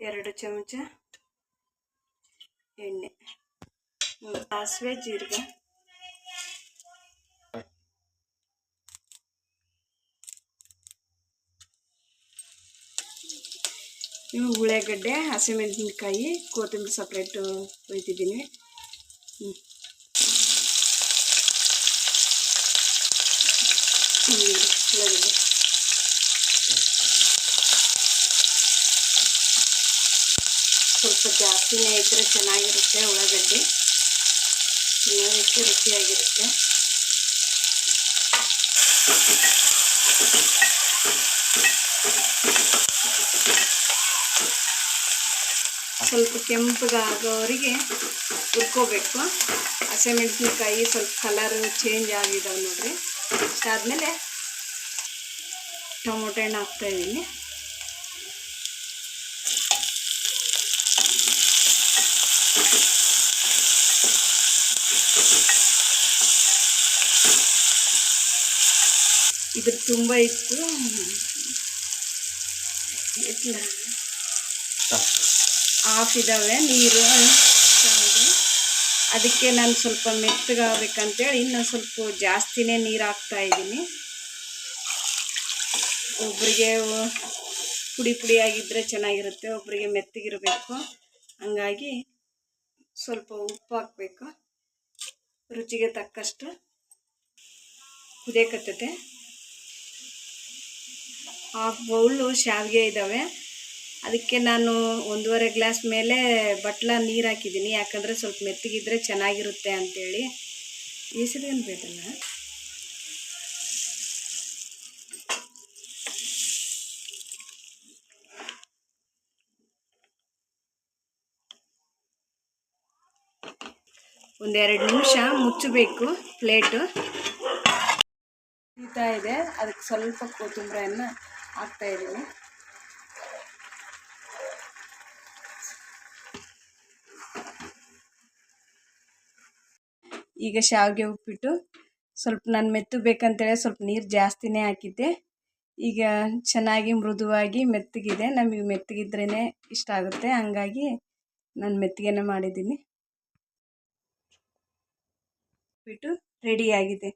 ಎರಡು ಚಮಚ ಎಣ್ಣೆ ಸಾಸಿವೆ ಜೀರಿಗೆ. ಇವು ಉಳ್ಳಾಗಡ್ಡೆ ಹಸಿಮೆಣಸಿನ್ಕಾಯಿ ಕೊತ್ತಂಬರಿ ಸಪ್ರೇಟು ಒಯ್ತಿದ್ದೀನಿ ಉಳ್ಳಾಗಡ್ಡೆ. ಸ್ವಲ್ಪ ಜಾಸ್ತಿನೇ ಇದ್ದರೆ ಚೆನ್ನಾಗಿರುತ್ತೆ ಉಳ್ಳಾಗಡ್ಡಿ. ತಿನ್ನೋದಕ್ಕೆ ರುಚಿಯಾಗಿರುತ್ತೆ. ಸ್ವಲ್ಪ ಕೆಂಪಗಾಗೋವರೆಗೆ ಹುರ್ಕೋಬೇಕು. ಹಸಿಮೆಣಸಿನ್ಕಾಯಿ ಸ್ವಲ್ಪ ಕಲರು ಚೇಂಜ್ ಆಗಿದಾವೆ ನೋಡ್ರಿ. ಆದಮೇಲೆ ಟೊಮೊಟೊ ಹಣ್ಣು ಹಾಕ್ತಾಯಿದ್ದೀನಿ ಇದ್ರ ತುಂಬ ಇತ್ತು. ಆಫ್ ಇದ್ದಾವೆ ನೀರು ಅದಕ್ಕೆ ನಾನು ಸ್ವಲ್ಪ ಮೆತ್ತಗಾಗಬೇಕಂತೇಳಿ ಇನ್ನೊಂದು ಸ್ವಲ್ಪ ಜಾಸ್ತಿನೇ ನೀರು ಹಾಕ್ತಾ ಇದ್ದೀನಿ. ಒಬ್ಬರಿಗೆ ಪುಡಿ ಪುಡಿಯಾಗಿದ್ದರೆ ಚೆನ್ನಾಗಿರುತ್ತೆ ಒಬ್ಬರಿಗೆ ಮೆತ್ತಗಿರಬೇಕು. ಹಂಗಾಗಿ ಸ್ವಲ್ಪ ಉಪ್ಪು ಹಾಕಬೇಕು. ರುಚಿಗೆ ತಕ್ಕಷ್ಟು ಕುದಿಯಕತ್ತೈತೆ. ಹಾಫ್ ಬೌಲು ಶಾವಿಗೆ ಇದ್ದಾವೆ ಅದಕ್ಕೆ ನಾನು ಒಂದೂವರೆ ಗ್ಲಾಸ್ ಮೇಲೆ ಬಟ್ಲ ನೀರು ಹಾಕಿದ್ದೀನಿ. ಯಾಕಂದರೆ ಸ್ವಲ್ಪ ಮೆತ್ತಗಿದ್ರೆ ಚೆನ್ನಾಗಿರುತ್ತೆ ಅಂತೇಳಿ. ಈಸಿದೇನು ಬೇಕಲ್ಲ. ಒಂದೆರಡು ನಿಮಿಷ ಮುಚ್ಚಬೇಕು ಪ್ಲೇಟು. ಇದೆ. ಅದಕ್ಕೆ ಸ್ವಲ್ಪ ಕೊತ್ತಂಬರಿಯನ್ನು ಹಾಕ್ತಾ ಇದ್ದೀನಿ. ಈಗ ಶಾವಿಗೆ ಉಪ್ಪಿಟ್ಟು ಸ್ವಲ್ಪ ನಾನು ಮೆತ್ತಗೆ ಬೇಕಂತೇಳಿ ಸ್ವಲ್ಪ ನೀರು ಜಾಸ್ತಿನೇ ಹಾಕಿದ್ದೆ. ಈಗ ಚೆನ್ನಾಗಿ ಮೃದುವಾಗಿ ಮೆತ್ತಗಿದೆ. ನಮಗೆ ಮೆತ್ತಗಿದ್ರೇ ಇಷ್ಟ ಆಗುತ್ತೆ. ಹಂಗಾಗಿ ನಾನು ಮೆತ್ತಗೆನೇ ಮಾಡಿದ್ದೀನಿ. ಉಪ್ಪಿಟ್ಟು ರೆಡಿಯಾಗಿದೆ